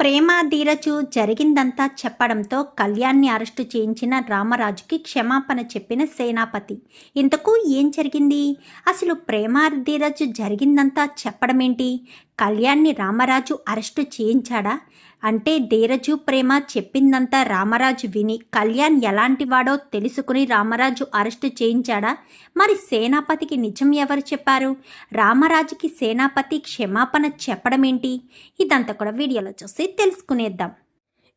ప్రేమ ధీరజు జరిగిందంతా చెప్పడంతో కళ్యాణ్ని అరెస్టు చేయించిన రామరాజుకి క్షమాపణ చెప్పిన సేనాపతి. ఇంతకు ఏం జరిగింది? అసలు ప్రేమ ధీరజు జరిగిందంతా చెప్పడమేంటి? కళ్యాణ్ని రామరాజు అరెస్టు చేయించాడా? అంటే ధీరజు ప్రేమ చెప్పిందంతా రామరాజు విని కళ్యాణ్ ఎలాంటి వాడో తెలుసుకుని రామరాజు అరెస్టు చేయించాడా? మరి సేనాపతికి నిజం ఎవరు చెప్పారు? రామరాజుకి సేనాపతి క్షమాపణ చెప్పడమేంటి? ఇదంతా కూడా వీడియోలో చూసి తెలుసుకునేద్దాం.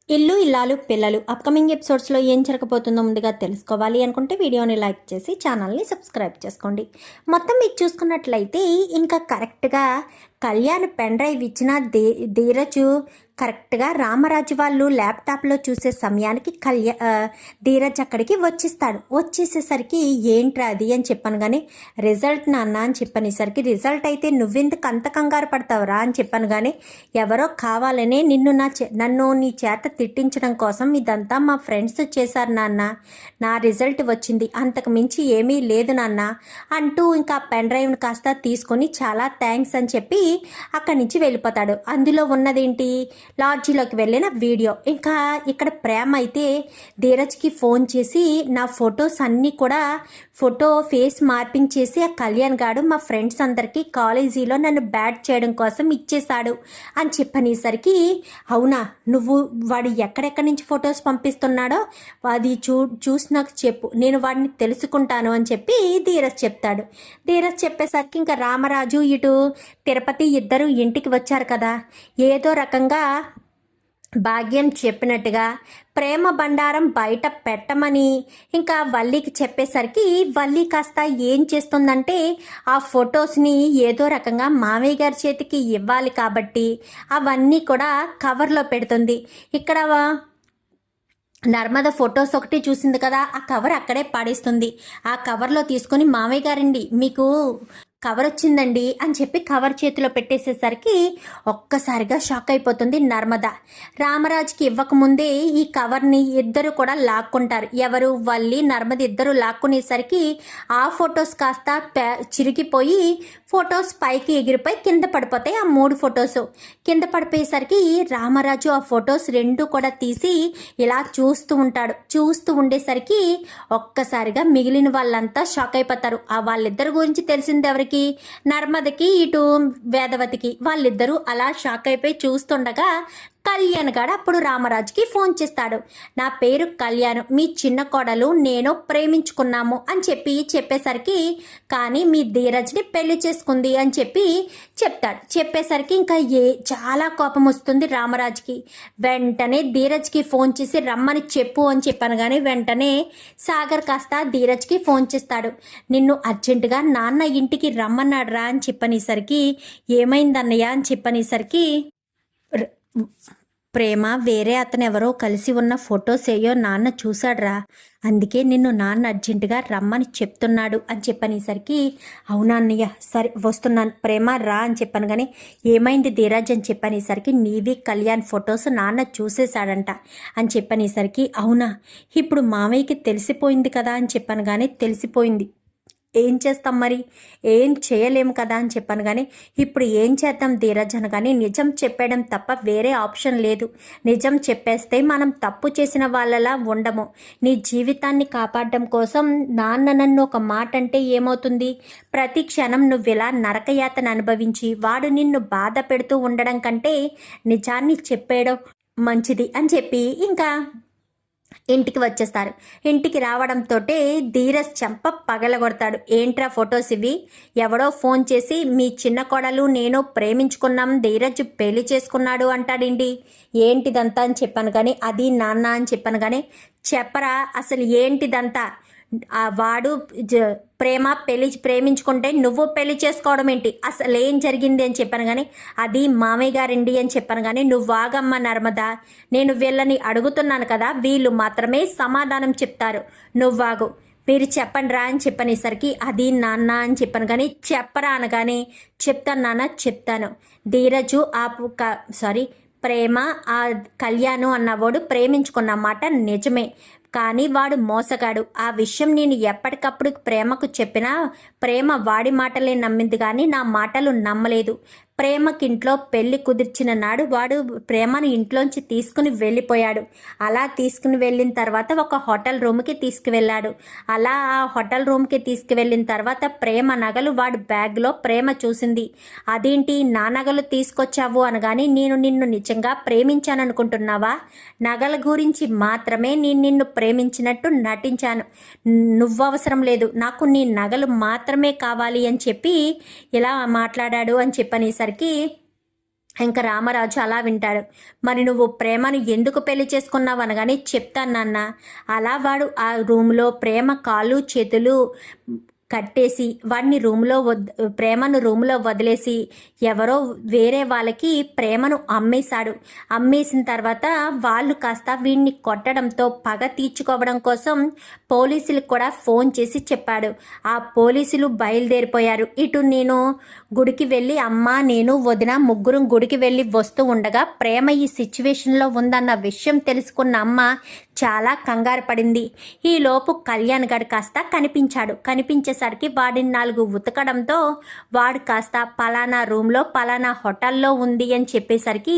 ఇల్లు ఇల్లాలు పిల్లలు అప్కమింగ్ ఎపిసోడ్స్లో ఏం జరగబోతుందో ముందుగా తెలుసుకోవాలి అనుకుంటే వీడియోని లైక్ చేసి ఛానల్ని సబ్స్క్రైబ్ చేసుకోండి. మొత్తం మీరు చూసుకున్నట్లయితే ఇంకా కరెక్ట్గా కళ్యాణ్ పెన్ డ్రైవ్ ఇచ్చిన దే ధీరజు కరెక్ట్గా రామరాజు వాళ్ళు ల్యాప్టాప్లో చూసే సమయానికి కళ్యా ధీరజ్ అక్కడికి వచ్చేస్తాడు. వచ్చేసేసరికి ఏంట్రా అది అని చెప్పాను కానీ రిజల్ట్ నాన్న అని చెప్పనేసరికి రిజల్ట్ అయితే నువ్వెందుకు అంత కంగారు పడతావురా అని చెప్పాను కానీ ఎవరో కావాలనే నిన్ను నా చే నన్ను నీ చేత తిట్టించడం కోసం ఇదంతా మా ఫ్రెండ్స్ చేశారు నాన్న. నా రిజల్ట్ వచ్చింది. అంతకు మించి ఏమీ లేదు నాన్న అంటూ ఇంకా పెన్ డ్రైవ్ని కాస్త తీసుకొని చాలా థ్యాంక్స్ అని చెప్పి అక్కడి నుంచి వెళ్ళిపోతాడు. అందులో ఉన్నదేంటి? లాడ్జీలోకి వెళ్ళిన వీడియో. ఇంకా ఇక్కడ ప్రేమ అయితే ధీరజ్కి ఫోన్ చేసి నా ఫొటోస్ అన్నీ కూడా ఫోటో ఫేస్ మార్పింగ్ చేసి ఆ కళ్యాణ్ గాడు మా ఫ్రెండ్స్ అందరికీ కాలేజీలో నన్ను బ్యాట్ చేయడం కోసం ఇచ్చేశాడు అని చెప్పనేసరికి అవునా నువ్వు వాడు ఎక్కడెక్కడి నుంచి ఫొటోస్ పంపిస్తున్నాడో అది చూ చూసి నాకు చెప్పు నేను వాడిని తెలుసుకుంటాను అని చెప్పి ధీరజ్ చెప్తాడు. ధీరజ్ చెప్పేసరికి ఇంకా రామరాజు ఇటు తిరుపతి ఇద్దరు ఇంటికి వచ్చారు కదా ఏదో రకంగా భాగ్యం చెప్పినట్టుగా ప్రేమ బండారం బయట పెట్టమని ఇంకా వల్లికి చెప్పేసరికి వల్లి కాస్త ఏం చేస్తుందంటే ఆ ఫొటోస్ని ఏదో రకంగా మామయ్య గారి చేతికి ఇవ్వాలి కాబట్టి అవన్నీ కూడా కవర్లో పెడుతుంది. ఇక్కడ నర్మద ఫొటోస్ ఒకటి చూసింది కదా ఆ కవర్ అక్కడే పాడేస్తుంది. ఆ కవర్లో తీసుకొని మామయ్య గారండి మీకు కవర్ వచ్చిందండి అని చెప్పి కవర్ చేతిలో పెట్టేసేసరికి ఒక్కసారిగా షాక్ అయిపోతుంది నర్మద. రామరాజుకి ఇవ్వకముందే ఈ కవర్ని ఇద్దరు కూడా లాక్కుంటారు. ఎవరు వల్లి నర్మద ఇద్దరు లాక్కునేసరికి ఆ ఫొటోస్ కాస్త పే- చిరిగిపోయి ఫొటోస్ పైకి ఎగిరిపోయి కింద పడిపోతాయి ఆ మూడు ఫొటోస్. కింద పడిపోయేసరికి రామరాజు ఆ ఫొటోస్ రెండు కూడా తీసి ఇలా చూస్తూ ఉంటాడు. చూస్తూ ఉండేసరికి ఒక్కసారిగా మిగిలిన వాళ్ళంతా షాక్ అయిపోతారు. ఆ వాళ్ళిద్దరి గురించి తెలిసింది ఎవరికి? నర్మదకి ఇటు వేదవతికి. వాళ్ళిద్దరూ అలా షాక్ అయిపోయి చూస్తుండగా కళ్యాణ్ గాడు అప్పుడు రామరాజుకి ఫోన్ చేస్తాడు. నా పేరు కళ్యాణ్ మీ చిన్న కోడలు నేను ప్రేమించుకున్నాము అని చెప్పి చెప్పేసరికి కానీ మీ ధీరజ్ని పెళ్ళి చేసుకుంది అని చెప్పి చెప్తాడు. చెప్పేసరికి ఇంకా ఏ చాలా కోపం వస్తుంది రామరాజుకి. వెంటనే ధీరజ్కి ఫోన్ చేసి రమ్మని చెప్పు అని చెప్పాను కానీ వెంటనే సాగర్ కాస్త ధీరజ్కి ఫోన్ చేస్తాడు. నిన్ను అర్జెంటుగా నాన్న ఇంటికి రమ్మన్నాడు రా అని చెప్పనేసరికి ఏమైందన్నయ్య అని చెప్పనేసరికి ప్రేమ వేరే అతను ఎవరో కలిసి ఉన్న ఫొటోస్ ఏయో నాన్న చూశాడ్రా. అందుకే నిన్ను నాన్న అర్జెంటుగా రమ్మని చెప్తున్నాడు అని చెప్పనేసరికి అవునా అన్నయ్య? సరే వస్తున్నాను. ప్రేమ రా అని చెప్పాను కానీ ఏమైంది ధీరాజ్ అని చెప్పనేసరికి నీవి కళ్యాణ్ ఫొటోస్ నాన్న చూసేశాడంట అని చెప్పనేసరికి అవునా? ఇప్పుడు మామయ్యకి తెలిసిపోయింది కదా అని చెప్పాను కానీ తెలిసిపోయింది. ఏం చేస్తాం మరి? ఏం చేయలేము కదా అని చెప్పాను కానీ ఇప్పుడు ఏం చేద్దాం ధీరజ్ అనగానే నిజం చెప్పడం తప్ప వేరే ఆప్షన్ లేదు. నిజం చెప్పేస్తే మనం తప్పు చేసిన వాళ్ళలా ఉండము. నీ జీవితాన్ని కాపాడడం కోసం నాన్న నన్ను ఒక మాట అంటే ఏమవుతుంది? ప్రతి క్షణం నువ్వు ఇలా నరకయాతన అనుభవించి వాడు నిన్ను బాధ పెడుతూ ఉండడం కంటే నిజాన్ని చెప్పేయడం మంచిది అని చెప్పి ఇంకా ఇంటికి వచ్చేస్తారు. ఇంటికి రావడంతో ధీరజ్ చెంప పగలగొడతాడు. ఏంట్రా ఫొటోస్ ఇవి? ఎవడో ఫోన్ చేసి మీ చిన్న కోడలు నేను ప్రేమించుకున్నాం ధీరజ్ పెళ్ళి చేసుకున్నాడు అంటాడండి. ఏంటిదంతా? అని చెప్పాను కానీ అది నాన్న అని చెప్పాను కానీ చెప్పరా అసలు ఏంటిదంతా? వాడు జ- ప్రేమ పెళ్ళి ప్రేమించుకుంటే నువ్వు పెళ్ళి చేసుకోవడం ఏంటి? అసలు ఏం జరిగింది అని చెప్పాను కానీ అది మామయ్య గారిండి అని చెప్పాను కానీ నువ్వు వాగమ్మ నర్మదా నేను వీళ్ళని అడుగుతున్నాను కదా వీళ్ళు మాత్రమే సమాధానం చెప్తారు. నువ్వాగు మీరు చెప్పండి రా అని చెప్పనేసరికి అది నాన్న అని చెప్పాను కానీ చెప్పరా అనగానే చెప్తాను నాన్న చెప్తాను. ధీరజు ఆ సారీ ప్రేమ ఆ కళ్యాణం అన్నవాడు ప్రేమించుకున్న మాట నిజమే. కానీ వాడు మోసగాడు. ఆ విషయం నేను ఎప్పటికప్పుడు ప్రేమకు చెప్పినా ప్రేమ వాడి మాటలే నమ్మింది కానీ నా మాటలు నమ్మలేదు. ప్రేమకింట్లో పెళ్ళి కుదిర్చిన నాడు వాడు ప్రేమను ఇంట్లోంచి తీసుకుని వెళ్ళిపోయాడు. అలా తీసుకుని వెళ్ళిన తర్వాత ఒక హోటల్ రూమ్కి తీసుకువెళ్ళాడు. అలా ఆ హోటల్ రూమ్కి తీసుకువెళ్ళిన తర్వాత ప్రేమ నగలు వాడు బ్యాగ్లో ప్రేమ చూసింది. అదేంటి నా నగలు తీసుకొచ్చావు అనగానే నేను నిన్ను నిజంగా ప్రేమించాననుకుంటున్నావా? నగల గురించి మాత్రమే నేను నిన్ను ప్రేమించినట్టు నటించాను. నువ్వవసరం లేదు. నాకు నీ నగలు మాత్రమే కావాలి అని చెప్పి ఇలా మాట్లాడాడు అని చెప్పనేసరికి ఇంకా రామరాజు అలా వింటాడు. మరి నువ్వు ప్రేమను ఎందుకు పెళ్ళి చేసుకున్నావు అనగానే చెప్తాను నాన్న. అలా వాడు ఆ రూమ్లో ప్రేమ కాళ్ళు చేతులు కట్టేసి వాడిని రూమ్లో వద్ ప్రేమను రూమ్లో వదిలేసి ఎవరో వేరే వాళ్ళకి ప్రేమను అమ్మేశాడు. అమ్మేసిన తర్వాత వాళ్ళు కాస్త వీడిని కొట్టడంతో పగ తీర్చుకోవడం కోసం పోలీసులకు కూడా ఫోన్ చేసి చెప్పాడు. ఆ పోలీసులు బయలుదేరిపోయారు. ఇటు నేను గుడికి వెళ్ళి అమ్మ నేను వదిన ముగ్గురం గుడికి వెళ్ళి వస్తూ ఉండగా ప్రేమ ఈ సిచ్యువేషన్లో ఉందన్న విషయం తెలుసుకున్న అమ్మ చాలా కంగారు పడింది. ఈలోపు కళ్యాణ్ గడు కాస్త కనిపించాడు. కనిపించేసరికి వాడిని నాలుగు ఉతకడంతో వాడు కాస్త పలానా రూమ్లో పలానా హోటల్లో ఉంది అని చెప్పేసరికి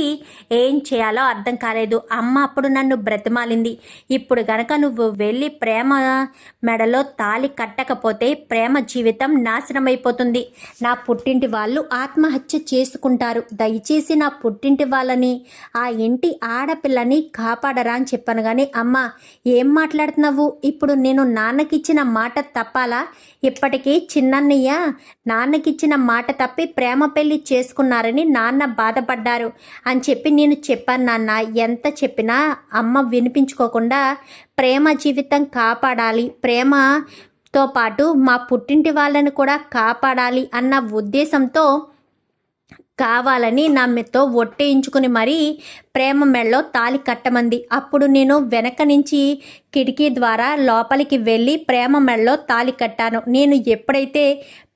ఏం చేయాలో అర్థం కాలేదు. అమ్మ అప్పుడు నన్ను బ్రతిమాలింది. ఇప్పుడు గనక నువ్వు వెళ్ళి ప్రేమ మెడలో తాలి కట్టకపోతే ప్రేమ జీవితం నాశనమైపోతుంది. నా పుట్టింటి వాళ్ళు ఆత్మహత్య చేసుకుంటారు. దయచేసి నా పుట్టింటి వాళ్ళని ఆ ఇంటి ఆడపిల్లని కాపాడరా అని చెప్పాను కానీ అమ్మ ఏం మాట్లాడుతున్నావు? ఇప్పుడు నేను నాన్నకిచ్చిన మాట తప్పాలా? ఇప్పటికీ చిన్నన్నయ్య నాన్నకిచ్చిన మాట తప్పి ప్రేమ పెళ్ళి చేసుకున్నారని నాన్న బాధపడ్డారు. అని చెప్పి నేను చెప్పాను నాన్న ఎంత చెప్పినా అమ్మ వినిపించుకోకుండా ప్రేమ జీవితం కాపాడాలి. ప్రేమతో పాటు మా పుట్టింటి వాళ్ళని కూడా కాపాడాలి అన్న ఉద్దేశంతో కావాలని నా ఒట్టేయించుకుని మరీ ప్రేమ మెళ్ళో తాలి కట్టమంది. అప్పుడు నేను వెనక నుంచి కిటికీ ద్వారా లోపలికి వెళ్ళి ప్రేమ మెళ్ళలో తాలి కట్టాను. నేను ఎప్పుడైతే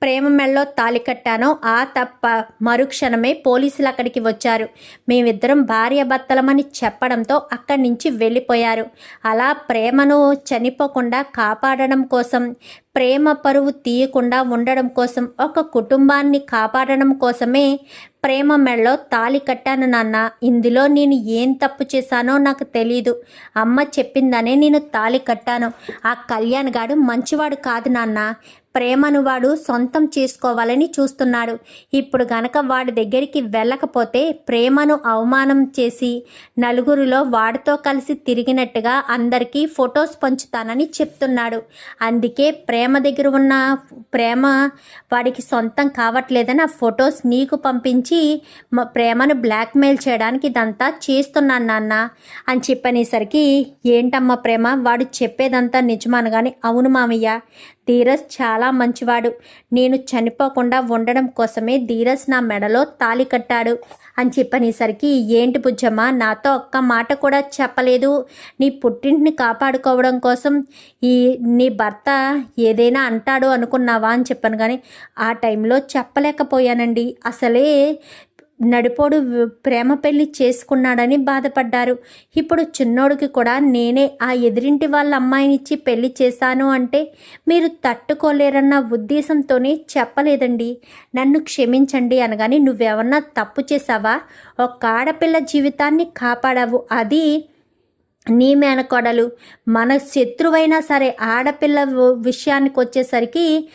ప్రేమ మెళ్ళలో తాలి కట్టానో ఆ తప్ప మరుక్షణమే పోలీసులు అక్కడికి వచ్చారు. మేమిద్దరం భార్యాభర్తలమని చెప్పడంతో అక్కడి నుంచి వెళ్ళిపోయారు. అలా ప్రేమను చనిపోకుండా కాపాడడం కోసం ప్రేమ పరువు తీయకుండా ఉండడం కోసం ఒక కుటుంబాన్ని కాపాడడం కోసమే ప్రేమ మెళ్ళో తాలి కట్టాను నాన్న. ఇందులో నేను ఏం తప్పు చేశానో నాకు తెలియదు అమ్మ చెప్పిందనే నేను తాలి కట్టాను. ఆ కళ్యాణ్ గాడు మంచివాడు కాదు నాన్న. ప్రేమను వాడు సొంతం చేసుకోవాలని చూస్తున్నాడు. ఇప్పుడు గనక వాడి దగ్గరికి వెళ్ళకపోతే ప్రేమను అవమానం చేసి నలుగురిలో వాడితో కలిసి తిరిగినట్టుగా అందరికీ ఫొటోస్ పంచుతానని చెప్తున్నాడు. అందుకే ప్రేమ దగ్గర ఉన్న ప్రేమ వాడికి సొంతం కావట్లేదని ఆ ఫొటోస్ నీకు పంపించి ప్రేమను బ్లాక్మెయిల్ చేయడానికి ఇదంతా చేస్తున్నాను నాన్న అని చెప్పనేసరికి ఏంటమ్మా ప్రేమ? వాడు చెప్పేదంతా నిజమానగాని అవును మామయ్య. ధీరజ్ చాలా మంచివాడు. నేను చనిపోకుండా ఉండడం కోసమే ధీరజ్ నా మెడలో తాలి కట్టాడు. అని చెప్పనేసరికి ఏంటి బుజ్జమ్మ నాతో ఒక్క మాట కూడా చెప్పలేదు. నీ పుట్టింటిని కాపాడుకోవడం కోసం ఈ నీ భర్త ఏదైనా అంటాడు అనుకున్నావా? అని చెప్పాను. కానీ ఆ టైంలో చెప్పలేకపోయానండి. అసలే నడిపోడు ప్రేమ పెళ్ళి చేసుకున్నాడని బాధపడ్డారు. ఇప్పుడు చిన్నోడికి కూడా నేనే ఆ ఎదిరింటి వాళ్ళ అమ్మాయినిచ్చి పెళ్ళి చేశాను అంటే మీరు తట్టుకోలేరన్న ఉద్దేశంతోనే చెప్పలేదండి. నన్ను క్షమించండి అనగాని నువ్వేమన్నా తప్పు చేసావా ఒక ఆడపిల్ల జీవితాన్ని కాపాడావు. అది నీ మేనకోడలు. మన శత్రువైనా సరే ఆడపిల్ల విషయానికి వచ్చేసరికి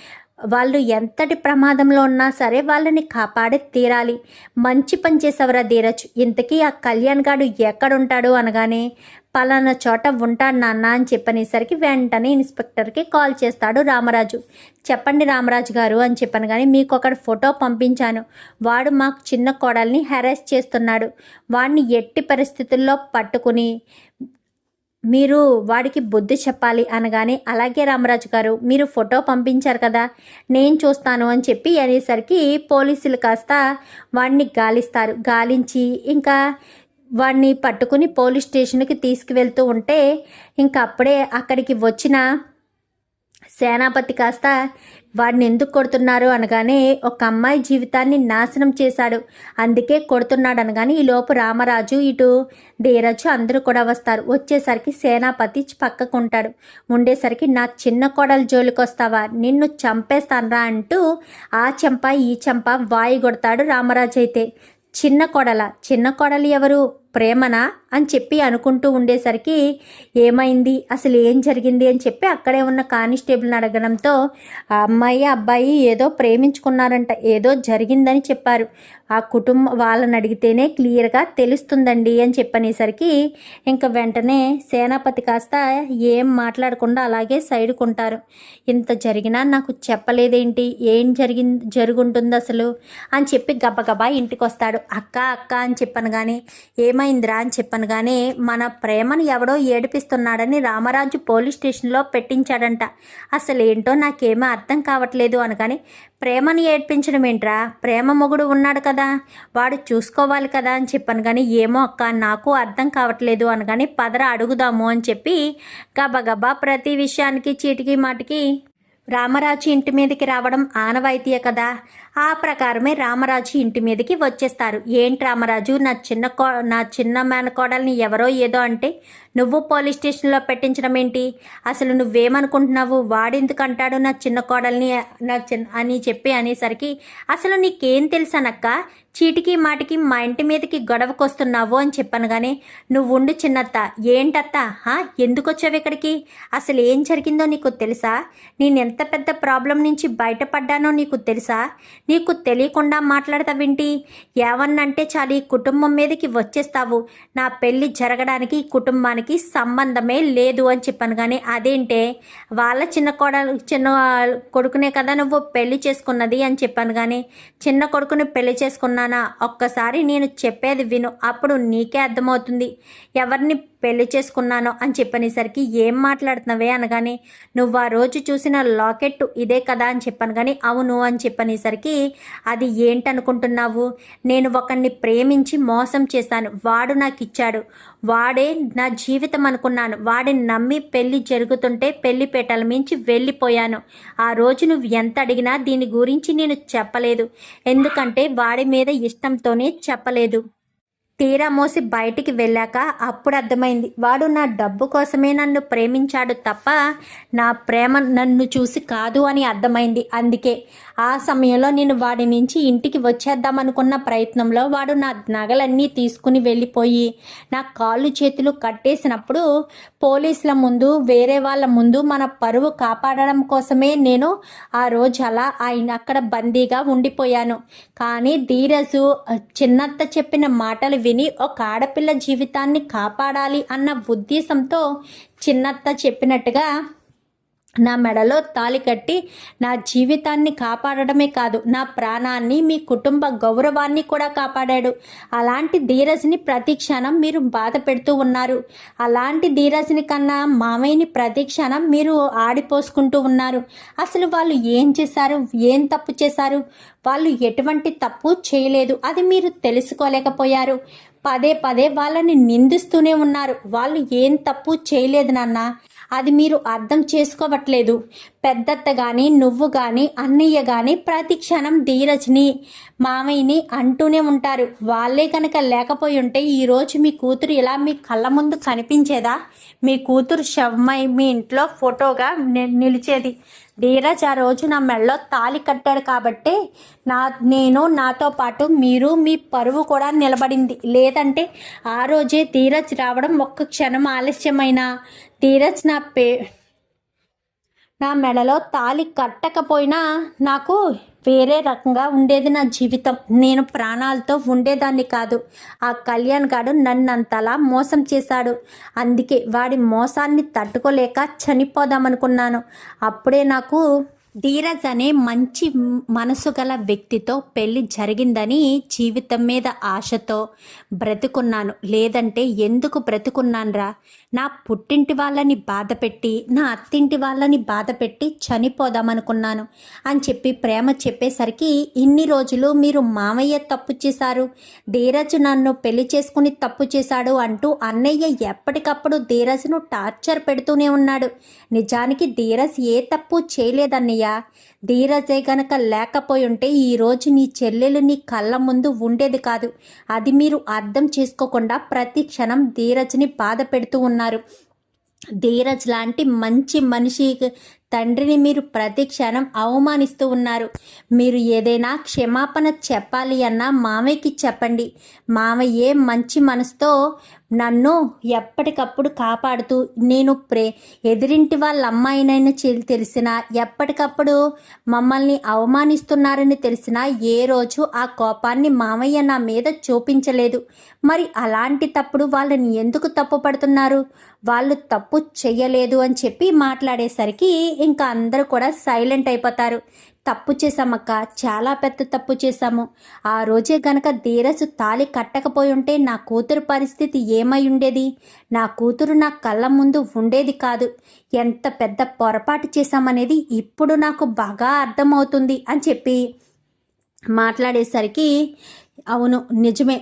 వాళ్ళు ఎంతటి ప్రమాదంలో ఉన్నా సరే వాళ్ళని కాపాడే తీరాలి. మంచి పని చేసేవరా ధీరజ్? ఇంతకీ ఆ కళ్యాణ్ గాడు ఎక్కడుంటాడు అనగానే పలానా చోట ఉంటాడు నాన్న అని చెప్పనేసరికి వెంటనే ఇన్స్పెక్టర్కి కాల్ చేస్తాడు రామరాజు. చెప్పండి రామరాజు గారు అని చెప్పాను కానీ మీకు ఒకటి ఫోటో పంపించాను. వాడు మాకు చిన్న కోడల్ని హెరాస్ చేస్తున్నాడు. వాడిని ఎట్టి పరిస్థితుల్లో పట్టుకుని మీరు వాడికి బుద్ధి చెప్పాలి అనగానే అలాగే రామరాజు గారు మీరు ఫోటో పంపించారు కదా నేను చూస్తాను అని చెప్పి అనేసరికి పోలీసులు కాస్త వాడిని గాలిస్తారు. గాలించి ఇంకా వాడిని పట్టుకుని పోలీస్ స్టేషన్కి తీసుకువెళ్తూ ఉంటే ఇంకా అప్పుడే అక్కడికి వచ్చిన సేనాపతి కాస్త వాడిని ఎందుకు కొడుతున్నారు? అనగానే ఒక అమ్మాయి జీవితాన్ని నాశనం చేశాడు. అందుకే కొడుతున్నాడు అనగానే ఈ లోపు రామరాజు ఇటు ధీరజు అందరూ కూడా వస్తారు. వచ్చేసరికి సేనాపతి పక్కకుంటాడు. ఉండేసరికి నా చిన్న కోడలు జోలికి వస్తావా నిన్ను చంపేస్తానరా అంటూ ఆ చెంప ఈ చెంప వాయి కొడతాడు రామరాజు అయితే చిన్న కొడల? చిన్న కోడలు ఎవరు? ప్రేమనా అని చెప్పి అనుకుంటూ ఉండేసరికి ఏమైంది? అసలు ఏం జరిగింది? అని చెప్పి అక్కడే ఉన్న కానిస్టేబుల్ని అడగడంతో ఆ అమ్మాయి అబ్బాయి ఏదో ప్రేమించుకున్నారంట ఏదో జరిగిందని చెప్పారు. ఆ కుటుంబ వాళ్ళని అడిగితేనే క్లియర్గా తెలుస్తుందండి అని చెప్పనేసరికి ఇంకా వెంటనే సేనాపతి కాస్త ఏం మాట్లాడకుండా అలాగే సైడుకుంటారు ఇంత జరిగినా నాకు చెప్పలేదేంటి? ఏం జరిగి జరుగుంటుంది అసలు? అని చెప్పి గబగబా ఇంటికి వస్తాడు అక్క అక్క అని చెప్పాను కానీ ఏమైందిరా అని చెప్పాను కానీ మన ప్రేమను ఎవడో ఏడిపిస్తున్నాడని రామరాజు పోలీస్ స్టేషన్లో పెట్టించాడంట. అసలు ఏంటో నాకేమీ అర్థం కావట్లేదు అనగాని ప్రేమను ఏడ్పించడం ఏంట్రా? ప్రేమ మొగుడు ఉన్నాడు కదా వాడు చూసుకోవాలి కదా అని చెప్పాను కానీ ఏమో అక్క నాకు అర్థం కావట్లేదు అనగాని పదర అడుగుదాము అని చెప్పి గబగబా ప్రతి విషయానికి చీటికి మాటికి రామరాజు ఇంటి మీదకి రావడం ఆనవాయితీయే కదా? ఆ ప్రకారమే రామరాజు ఇంటి మీదకి వచ్చేస్తారు. ఏంటి రామరాజు? నా చిన్న కో నా చిన్న మేనకోడల్ని ఎవరో ఏదో అంటే నువ్వు పోలీస్ స్టేషన్లో పెట్టించడం ఏంటి? అసలు నువ్వేమనుకుంటున్నావు? వాడెందుకు అంటాడు నా చిన్న కోడల్ని నా చిన్న అని చెప్పి అనేసరికి అసలు నీకేం తెలుసానక్క? చీటికి మాటికి మా ఇంటి మీదకి గొడవకొస్తున్నావు అని చెప్పాను కానీ నువ్వు ఉండు చిన్నత్త. ఏంటత్త? హా? ఎందుకు వచ్చావు ఇక్కడికి? అసలు ఏం జరిగిందో నీకు తెలుసా? నేను ఎంత పెద్ద ప్రాబ్లం నుంచి బయటపడ్డానో నీకు తెలుసా? నీకు తెలియకుండా మాట్లాడతావేంటి? ఏమన్నంటే చాలు ఈ కుటుంబం మీదకి వచ్చేస్తావు. నా పెళ్ళి జరగడానికి కుటుంబానికి మనకి సంబంధమే లేదు అని చెప్పాను. కానీ అదేంటే వాళ్ళ చిన్న కోడలు చిన్న కొడుకునే కదా నువ్వు పెళ్ళి చేసుకున్నది అని చెప్పాను. కానీ చిన్న కొడుకుని పెళ్ళి చేసుకున్నానా? ఒక్కసారి నేను చెప్పేది విను. అప్పుడు నీకే అర్థమవుతుంది. ఎవరిని పెళ్ళి చేసుకున్నాను అని చెప్పనేసరికి ఏం మాట్లాడుతున్నావే అనగానే నువ్వు ఆ రోజు చూసిన లాకెట్ ఇదే కదా అని చెప్పాను కానీ అవును అని చెప్పనేసరికి అది ఏంటనుకుంటున్నావు? నేను ఒకరిని ప్రేమించి మోసం చేశాను. వాడు నాకు ఇచ్చాడు వాడే నా జీవితం అనుకున్నాను. వాడిని నమ్మి పెళ్ళి జరుగుతుంటే పెళ్ళి పీటల మించి వెళ్ళిపోయాను. ఆ రోజు నువ్వు ఎంత అడిగినా దీని గురించి నేను చెప్పలేదు. ఎందుకంటే వాడి మీద ఇష్టంతోనే చెప్పలేదు. తీరా మోసి బయటికి వెళ్ళాక అప్పుడు అర్థమైంది. వాడు నా డబ్బు కోసమే నన్ను ప్రేమించాడు తప్ప నా ప్రేమ నన్ను చూసి కాదు అని అర్థమైంది. అందుకే ఆ సమయంలో నేను వాడి నుంచి ఇంటికి వచ్చేద్దామనుకున్న ప్రయత్నంలో వాడు నా నగలన్నీ తీసుకుని వెళ్ళిపోయి నా కాళ్ళు చేతులు కట్టేసినప్పుడు పోలీసుల ముందు వేరే వాళ్ళ ముందు మన పరువు కాపాడడం కోసమే నేను ఆ రోజు అలా ఆయన అక్కడ బందీగా ఉండిపోయాను. కానీ ధీరజు చిన్నత్త చెప్పిన మాటలు విని ఒక ఆడపిల్ల జీవితాన్ని కాపాడాలి అన్న ఉద్దేశంతో చిన్నత్త చెప్పినట్టుగా నా మెడలో తాలి కట్టి నా జీవితాన్ని కాపాడడమే కాదు నా ప్రాణాన్ని మీ కుటుంబ గౌరవాన్ని కూడా కాపాడాడు. అలాంటి ధీరజ్ని ప్రతి క్షణం మీరు బాధ పెడుతూ ఉన్నారు. అలాంటి ధీరజ్ని కన్నా మామయ్యని ప్రతి క్షణం మీరు ఆడిపోసుకుంటూ ఉన్నారు. అసలు వాళ్ళు ఏం చేశారు? ఏం తప్పు చేశారు? వాళ్ళు ఎటువంటి తప్పు చేయలేదు. అది మీరు తెలుసుకోలేకపోయారు. పదే పదే వాళ్ళని నిందిస్తూనే ఉన్నారు. వాళ్ళు ఏం తప్పు చేయలేదు నాన్న. అది మీరు అర్థం చేసుకోవట్లేదు. పెద్దత్త కానీ నువ్వు కానీ అన్నయ్య కానీ ప్రతి క్షణం ధీరజ్ని మామయ్యని అంటూనే ఉంటారు. వాళ్ళే కనుక లేకపోయి ఉంటే ఈరోజు మీ కూతురు ఇలా మీ కళ్ళ ముందు కనిపించేదా? మీ కూతురు శవమై మీ ఇంట్లో ఫోటోగా నిలిచేది. ధీరజ్ ఆ రోజు నా మెడలో తాలి కట్టాడు కాబట్టి నా నేను నాతో పాటు మీరు మీ పరువు కూడా నిలబడింది. లేదంటే ఆ రోజే ధీరజ్ రావడం ఒక్క క్షణం ఆలస్యమైన? ధీరజ్ నా పే నా మెడలో తాలి కట్టకపోయినా నాకు వేరే రకంగా ఉండేది నా జీవితం. నేను ప్రాణాలతో ఉండేదాన్ని కాదు. ఆ కళ్యాణ్ గాడు నన్నంతలా మోసం చేశాడు. అందుకే వాడి మోసాన్ని తట్టుకోలేక చనిపోదామనుకున్నాను. అప్పుడే నాకు ధీరజ్ అనే మంచి మనసు గల వ్యక్తితో పెళ్ళి జరిగిందని జీవితం మీద ఆశతో బ్రతుకున్నాను. లేదంటే ఎందుకు బ్రతుకున్నానురా? నా పుట్టింటి వాళ్ళని బాధపెట్టి నా అత్తింటి వాళ్ళని బాధపెట్టి చనిపోదామనుకున్నాను అని చెప్పి ప్రేమ చెప్పేసరికి ఇన్ని రోజులు మీరు మామయ్య తప్పు చేశారు. ధీరజ్ నన్ను పెళ్ళి చేసుకుని తప్పు చేశాడు అంటూ అన్నయ్య ఎప్పటికప్పుడు ధీరజ్ను టార్చర్ పెడుతూనే ఉన్నాడు. నిజానికి ధీరజ్ ఏ తప్పు చేయలేదన్నయ్య. ధీరజే గనక లేకపోయి ఉంటే ఈరోజు నీ చెల్లెలు నీ కళ్ళ ముందు ఉండేది కాదు. అది మీరు అర్థం చేసుకోకుండా ప్రతి క్షణం ధీరజ్ని బాధ పెడుతూ ఉన్నారు. ధీరజ్ లాంటి మంచి మనిషి తండ్రిని మీరు ప్రతి క్షణం అవమానిస్తూ ఉన్నారు. మీరు ఏదైనా క్షమాపణ చెప్పాలి అన్నా మామయ్యకి చెప్పండి. మామయ్యే మంచి మనసుతో నన్ను ఎప్పటికప్పుడు కాపాడుతూ నేను ప్రే ఎదిరింటి వాళ్ళ అమ్మాయినైనా చె- తెలిసినా ఎప్పటికప్పుడు మమ్మల్ని అవమానిస్తున్నారని తెలిసినా ఏ రోజు ఆ కోపాన్ని మామయ్య నా మీద చూపించలేదు. మరి అలాంటి తప్పుడు వాళ్ళని ఎందుకు తప్పు పడుతున్నారు? వాళ్ళు తప్పు చెయ్యలేదు అని చెప్పి మాట్లాడేసరికి ఇంకా అందరూ కూడా సైలెంట్ అయిపోతారు. తప్పు చేశామక్క. చాలా పెద్ద తప్పు చేశాము. ఆ రోజే గనక ధీరజు తాళి కట్టకపోయి ఉంటే నా కూతురు పరిస్థితి ఏమై ఉండేది? నా కూతురు నా కళ్ళ ముందు ఉండేది కాదు. ఎంత పెద్ద పొరపాటు చేశామనేది ఇప్పుడు నాకు బాగా అర్థమవుతుంది అని చెప్పి మాట్లాడేసరికి అవును నిజమే.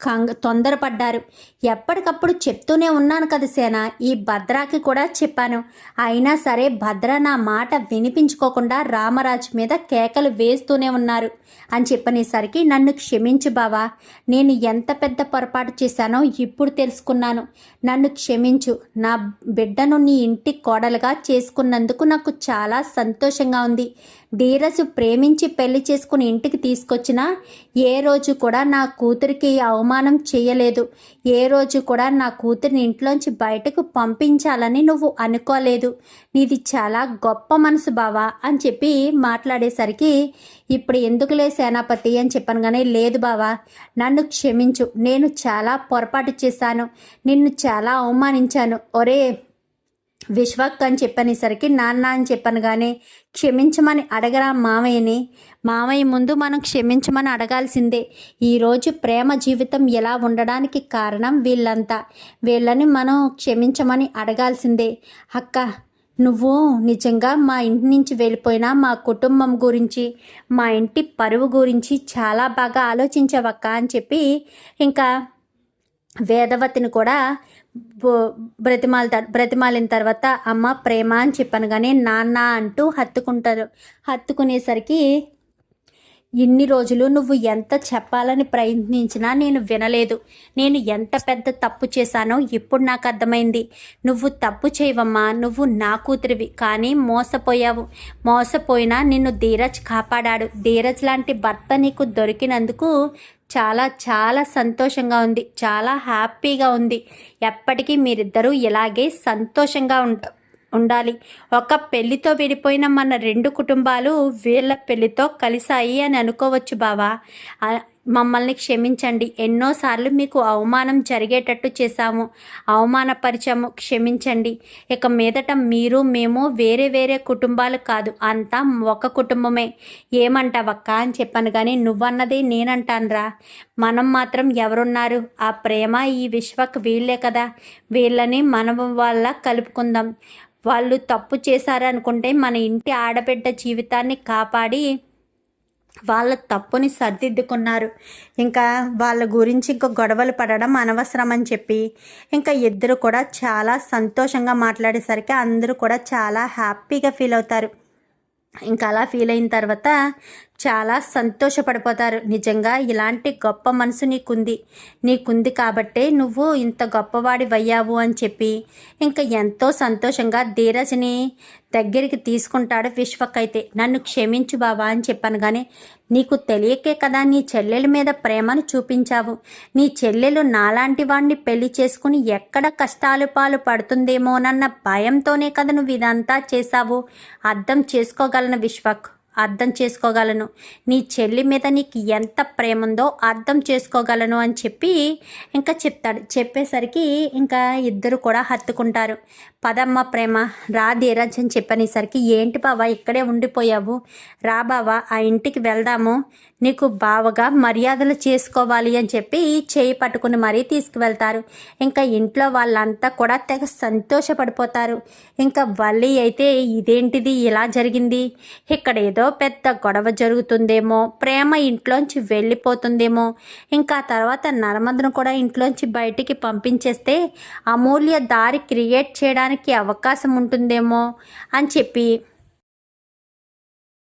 కంగ తొందరపడ్డారు. ఎప్పటికప్పుడు చెప్తూనే ఉన్నాను కదా సేన ఈ భద్రాకి కూడా చెప్పాను. అయినా సరే భద్ర నా మాట వినిపించుకోకుండా రామరాజు మీద కేకలు వేస్తూనే ఉన్నారు. అని చెప్పనేసరికి నన్ను క్షమించు బావా నేను ఎంత పెద్ద పొరపాటు చేశానో ఇప్పుడు తెలుసుకున్నాను. నన్ను క్షమించు నా బిడ్డను నీ ఇంటి కోడలుగా చేసుకున్నందుకు నాకు చాలా సంతోషంగా ఉంది. ధీరజు ప్రేమించి పెళ్ళి చేసుకుని ఇంటికి తీసుకొచ్చినా ఏ రోజు కూడా నా కూతురికి అవమానం అవమానం చేయలేదు. ఏ రోజు కూడా నా కూతురిని ఇంట్లోంచి బయటకు పంపించాలని నువ్వు అనుకోలేదు. నీది చాలా గొప్ప మనసు బావా అని చెప్పి మాట్లాడేసరికి ఇప్పుడు ఎందుకులే సేనాపతి అని చెప్పాను కానీ లేదు బావా నన్ను క్షమించు. నేను చాలా పొరపాటు చేశాను. నిన్ను చాలా అవమానించాను. ఒరే విశ్వక్ అని చెప్పనేసరికి నాన్న అని చెప్పాను కానీ క్షమించమని అడగరా మామయ్యని. మామయ్య ముందు మనం క్షమించమని అడగాల్సిందే. ఈరోజు ప్రేమ జీవితం ఎలా ఉండడానికి కారణం వీళ్ళంతా. వీళ్ళని మనం క్షమించమని అడగాల్సిందే. అక్క నువ్వు నిజంగా మా ఇంటి నుంచి వెళ్ళిపోయినా మా కుటుంబం గురించి మా ఇంటి పరువు గురించి చాలా బాగా ఆలోచించవక్క అని చెప్పి ఇంకా వేదవతిని కూడా బో- బ్రతిమాలిన తర్వాత అమ్మ ప్రేమ అని చెప్పాను కానీ నాన్న అంటూ హత్తుకుంటారు. హత్తుకునేసరికి ఇన్ని రోజులు నువ్వు ఎంత చెప్పాలని ప్రయత్నించినా నేను వినలేదు. నేను ఎంత పెద్ద తప్పు చేశానో ఇప్పుడు నాకు అర్థమైంది. నువ్వు తప్పు చేయవమ్మా. నువ్వు నా కూతురివి. కానీ మోసపోయావు. మోసపోయినా నిన్ను ధీరజ్ కాపాడాడు. ధీరజ్ లాంటి భర్త నీకు దొరికినందుకు చాలా చాలా సంతోషంగా ఉంది. చాలా హ్యాపీగా ఉంది. ఎప్పటికీ మీరిద్దరూ ఇలాగే సంతోషంగా ఉంట ఉండాలి. ఒక పెళ్ళితో విడిపోయిన మన రెండు కుటుంబాలు వీళ్ళ పెళ్ళితో కలిసాయి అని అనుకోవచ్చు బావా. మమ్మల్ని క్షమించండి. ఎన్నోసార్లు మీకు అవమానం జరిగేటట్టు చేశాము. అవమానపరిచాము. క్షమించండి. ఇక మీదట మీరు మేము వేరే వేరే కుటుంబాలు కాదు. అంతా ఒక కుటుంబమే. ఏమంటావక్క అని చెప్పాను కానీ నువ్వన్నది నేనంటానురా. మనం మాత్రం ఎవరున్నారు? ఆ ప్రేమ ఈ విశ్వకు వీళ్ళే కదా. వీళ్ళని మనం వాళ్ళ కలుపుకుందాం. వాళ్ళు తప్పు చేశారనుకుంటే మన ఇంటి ఆడబిడ్డ జీవితాన్ని కాపాడి వాళ్ళ తప్పుని సరిదిద్దుకున్నారు. ఇంకా వాళ్ళ గురించి ఇంకా గొడవలు పడడం అనవసరం అని చెప్పి ఇంకా ఇద్దరు కూడా చాలా సంతోషంగా మాట్లాడేసరికి అందరూ కూడా చాలా హ్యాపీగా ఫీల్ అవుతారు. ఇంకా అలా ఫీల్ అయిన తర్వాత చాలా సంతోషపడిపోతారు. నిజంగా ఇలాంటి గొప్ప మనసు నీకుంది. నీకుంది కాబట్టే నువ్వు ఇంత గొప్పవాడి వయ్యావు అని చెప్పి ఇంకా ఎంతో సంతోషంగా ధీరజ్ని దగ్గరికి తీసుకుంటాడు విశ్వక్ అయితే నన్ను క్షమించు బావా అని చెప్పాను కానీ నీకు తెలియకే కదా నీ చెల్లెల మీద ప్రేమను చూపించావు. నీ చెల్లెలు నాలాంటి వాడిని పెళ్ళి చేసుకుని ఎక్కడ కష్టాలు పాలు పడుతుందేమోనన్న భయంతోనే కదా నువ్వు ఇదంతా చేశావు. అర్థం చేసుకోగలను విశ్వక్. అర్థం చేసుకోగలను. నీ చెల్లి మీద నీకు ఎంత ప్రేమ ఉందో అర్థం చేసుకోగలను అని చెప్పి ఇంకా చెప్తాడు. చెప్పేసరికి ఇంకా ఇద్దరు కూడా హత్తుకుంటారు. పదమ్మ ప్రేమ రా ధీరజ్ అని చెప్పనేసరికి ఏంటి బావా ఇక్కడే ఉండిపోయావు? రా బావా ఆ ఇంటికి వెళ్దాము. నీకు బావగా మర్యాదలు చేసుకోవాలి అని చెప్పి చేయి పట్టుకుని మరీ తీసుకువెళ్తారు. ఇంకా ఇంట్లో వాళ్ళంతా కూడా తెగ సంతోషపడిపోతారు. ఇంకా వల్లి అయితే ఇదేంటిది? ఇలా జరిగింది? ఇక్కడ ఏదో పెద్ద గొడవ జరుగుతుందేమో ప్రేమ ఇంట్లోంచి వెళ్ళిపోతుందేమో. ఇంకా తర్వాత నర్మదను కూడా ఇంట్లోంచి బయటికి పంపించేస్తే అమూల్య దారి క్రియేట్ చేయడానికి అవకాశం ఉంటుందేమో అని చెప్పి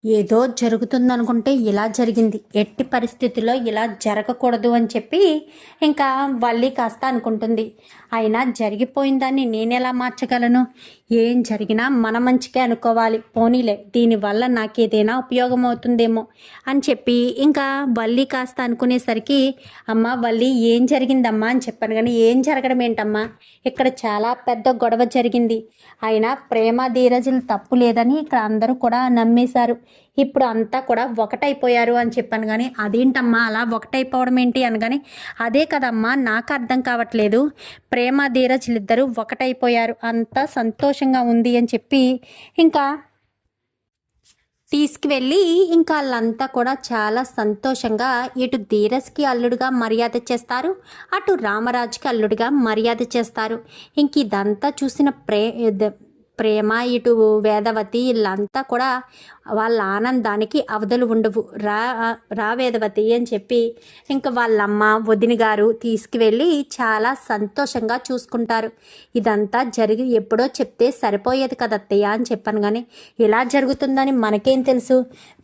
ఏదో జరుగుతుందనుకుంటే ఇలా జరిగింది. ఎట్టి పరిస్థితుల్లో ఇలా జరగకూడదు అని చెప్పి ఇంకా వల్లి కాస్త అనుకుంటుంది. అయినా జరిగిపోయిందాన్ని నేను ఎలా మార్చగలను? ఏం జరిగినా మన మంచికే అనుకోవాలి. పోనీలే దీనివల్ల నాకేదైనా ఉపయోగం అవుతుందేమో అని చెప్పి ఇంకా వల్లి కాస్త అనుకునేసరికి అమ్మ వల్లి ఏం జరిగిందమ్మా అని చెప్పాను కానీ ఏం జరగడం ఏంటమ్మా? ఇక్కడ చాలా పెద్ద గొడవ జరిగింది. అయినా ప్రేమ ధీరజులు తప్పు లేదని ఇక్కడ అందరూ కూడా నమ్మేశారు. ఇప్పుడు అంతా కూడా ఒకటైపోయారు అని చెప్పాను కానీ అదేంటమ్మా అలా ఒకటైపోవడం ఏంటి అనగానే అదే కదమ్మా నాకు అర్థం కావట్లేదు. ప్రేమ ధీరజులు ఇద్దరు ఒకటైపోయారు. అంతా సంతోషంగా ఉంది అని చెప్పి ఇంకా తీసుకువెళ్ళి ఇంకా వాళ్ళంతా కూడా చాలా సంతోషంగా ఇటు ధీరజ్కి అల్లుడుగా మర్యాద చేస్తారు. అటు రామరాజుకి అల్లుడిగా మర్యాద చేస్తారు. ఇంక ఇదంతా చూసిన ప్రే ద- ప్రేమ ఇటు వేదవతి వీళ్ళంతా కూడా వాళ్ళ ఆనందానికి అవధులు ఉండవు. రా రా వేదవతి అని చెప్పి ఇంకా వాళ్ళమ్మ వదిన గారు తీసుకువెళ్ళి చాలా సంతోషంగా చూసుకుంటారు. ఇదంతా జరిగి ఎప్పుడో చెప్తే సరిపోయేది కదా అత్తయ్య అని చెప్పాను కానీ ఇలా జరుగుతుందని మనకేం తెలుసు?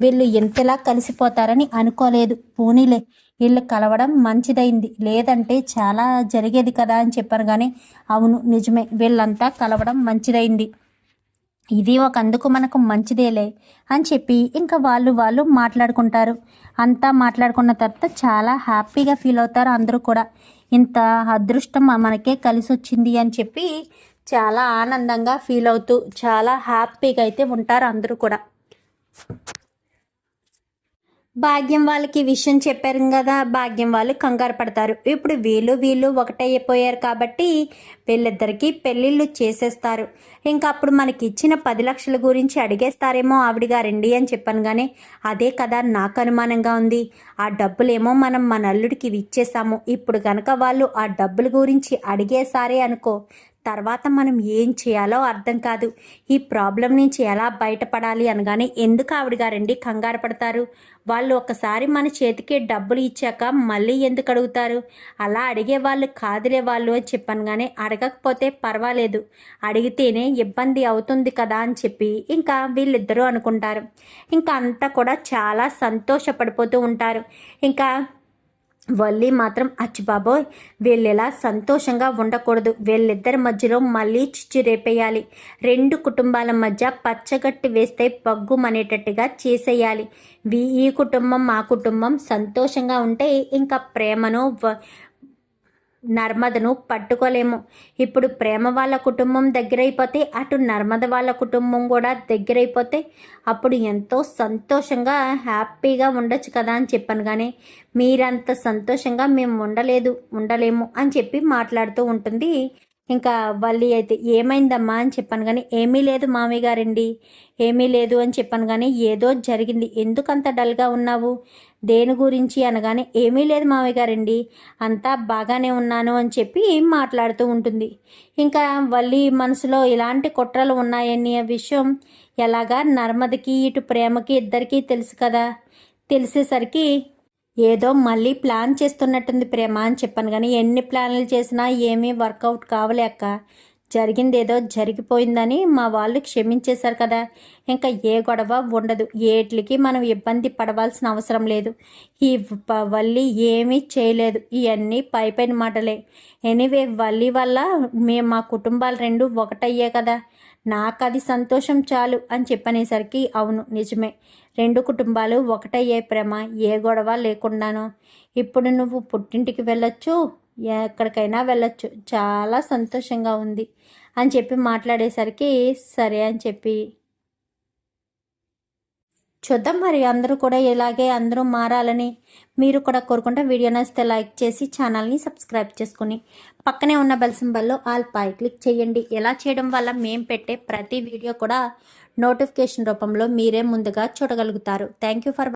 వీళ్ళు ఎంతలా కలిసిపోతారని అనుకోలేదు. పోనీలే వీళ్ళు కలవడం మంచిదైంది. లేదంటే చాలా జరిగేది కదా అని చెప్పాను కానీ అవును నిజమే వీళ్ళంతా కలవడం మంచిదైంది. ఇది ఒక అందుకు మనకు మంచిదేలే అని చెప్పి ఇంకా వాళ్ళు వాళ్ళు మాట్లాడుకుంటారు. అంతా మాట్లాడుకున్న తర్వాత చాలా హ్యాపీగా ఫీల్ అవుతారు అందరూ కూడా. ఇంత అదృష్టం మనకే కలిసి వచ్చింది అని చెప్పి చాలా ఆనందంగా ఫీల్ అవుతూ చాలా హ్యాపీగా అయితే ఉంటారు అందరూ కూడా. భాగ్యం వాళ్ళకి విషయం చెప్పారు కదా భాగ్యం వాళ్ళు కంగారు పడతారు. ఇప్పుడు వీళ్ళు వీళ్ళు ఒకటైపోయారు కాబట్టి వీళ్ళిద్దరికీ పెళ్ళిళ్ళు చేసేస్తారు. ఇంకా అప్పుడు మనకి ఇచ్చిన పది లక్షల గురించి అడిగేస్తారేమో ఆవిడ గారండి అని చెప్పాను కానీ అదే కదా నాకు అనుమానంగా ఉంది. ఆ డబ్బులేమో మనం మన అల్లుడికి ఇచ్చేసాము. ఇప్పుడు కనుక వాళ్ళు ఆ డబ్బుల గురించి అడిగేసారే అనుకో తర్వాత మనం ఏం చేయాలో అర్థం కాదు. ఈ ప్రాబ్లం నుంచి ఎలా బయటపడాలి అనగానే ఎందుకు ఆవిడ గారండి కంగారు పడతారు? వాళ్ళు ఒకసారి మన చేతికి డబ్బులు ఇచ్చాక మళ్ళీ ఎందుకు అడుగుతారు? అలా అడిగే వాళ్ళు కాదులే వాళ్ళు అని చెప్పాను కానీ అడగకపోతే పర్వాలేదు. అడిగితేనే ఇబ్బంది అవుతుంది కదా అని చెప్పి ఇంకా వీళ్ళిద్దరూ అనుకుంటారు. ఇంకా అంతా కూడా చాలా సంతోషపడిపోతూ ఉంటారు. ఇంకా వల్లి మాత్రం అచ్చి బాబోయ్ వీళ్ళెలా సంతోషంగా ఉండకూడదు. వీళ్ళిద్దరి మధ్యలో మళ్ళీ చిచ్చు రేపేయాలి. రెండు కుటుంబాల మధ్య పచ్చగట్టి వేస్తే పగ్గుమనేటట్టుగా చేసేయాలి. వీ ఈ కుటుంబం మా కుటుంబం సంతోషంగా ఉంటే ఇంకా ప్రేమను వ- నర్మదను పట్టుకోలేము. ఇప్పుడు ప్రేమ వాళ్ళ కుటుంబం దగ్గరైపోతే అటు నర్మద వాళ్ళ కుటుంబం కూడా దగ్గరైపోతే అప్పుడు ఎంతో సంతోషంగా హ్యాపీగా ఉండొచ్చు కదా అని చెప్పాను కానీ మీరంత సంతోషంగా మేము ఉండలేదు ఉండలేము అని చెప్పి మాట్లాడుతూ ఉంటుంది ఇంకా వల్లి అయితే ఏమైందమ్మా అని చెప్పాను కానీ ఏమీ లేదు మామయ్య గారండి ఏమీ లేదు అని చెప్పాను కానీ ఏదో జరిగింది. ఎందుకంత డల్గా ఉన్నావు? దేని గురించి? అనగానే ఏమీ లేదు మామయ్య గారండి అంతా బాగానే ఉన్నాను అని చెప్పి మాట్లాడుతూ ఉంటుంది. ఇంకా వల్లి మనసులో ఇలాంటి కుట్రలు ఉన్నాయని విషయం ఎలాగా నర్మదకి ఇటు ప్రేమకి ఇద్దరికీ తెలుసు కదా. తెలిసేసరికి ఏదో మళ్ళీ ప్లాన్ చేస్తున్నట్టుంది ప్రేమ అని చెప్పాను కానీ ఎన్ని ప్లాన్లు చేసినా ఏమీ వర్కౌట్ కావలేక జరిగింది ఏదో జరిగిపోయిందని మా వాళ్ళు క్షమించేశారు కదా. ఇంకా ఏ గొడవ ఉండదు. ఏట్లకి మనం ఇబ్బంది పడవలసిన అవసరం లేదు. ఈ వల్లి ఏమీ చేయలేదు. ఇవన్నీ పై పైన మాటలే. ఎనీవే వల్లి వల్ల మేము మా కుటుంబాలు రెండు ఒకటయ్యే కదా. నాకు అది సంతోషం చాలు అని చెప్పనేసరికి అవును నిజమే. రెండు కుటుంబాలు ఒకటయ్యే ప్రేమ ఏ గొడవ లేకుండాను. ఇప్పుడు నువ్వు పుట్టింటికి వెళ్ళొచ్చు ఎక్కడికైనా వెళ్ళొచ్చు. చాలా సంతోషంగా ఉంది అని చెప్పి మాట్లాడేసరికి సరే అని చెప్పి చూద్దాం. మరి అందరూ కూడా ఇలాగే అందరూ మారాలని మీరు కూడా కోరుకుంటే వీడియో నచ్చితే లైక్ చేసి ఛానల్ని సబ్స్క్రైబ్ చేసుకుని పక్కనే ఉన్న బెల్ సింబల్లో ఆల్ పై క్లిక్ చేయండి. ఇలా చేయడం వల్ల మేము పెట్టే ప్రతి వీడియో కూడా నోటిఫికేషన్ రూపంలో మీరే ముందుగా చూడగలుగుతారు. Thank you for